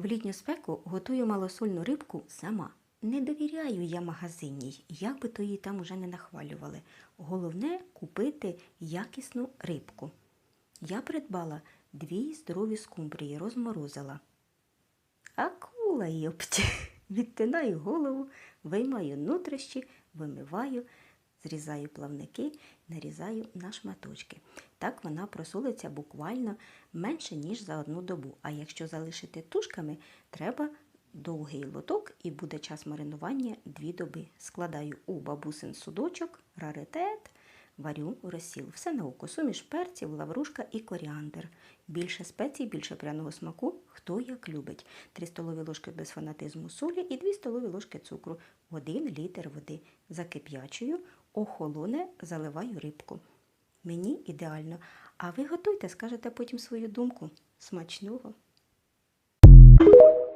В літню спеку готую малосольну рибку сама. Не довіряю я магазинній, як би то її там уже не нахвалювали. Головне купити якісну рибку. Я придбала дві здорові скумбрії, розморозила. Акула йопті. Відтинаю голову, виймаю нутрощі, вимиваю, зрізаю плавники, нарізаю на шматочки. Так вона просолиться буквально менше, ніж за одну добу. А якщо залишити тушками, треба довгий лоток і буде час маринування дві доби. Складаю у бабусин судочок, раритет, варю розсіл. Все на око. Суміш перців, лаврушка і коріандр. Більше спецій, більше пряного смаку, хто як любить. 3 столові ложки без фанатизму солі і 2 столові ложки цукру, 1 літр води. Закип'ячую, охолоне, заливаю рибку. Мені ідеально. А ви готуйте, скажете потім свою думку. Смачного!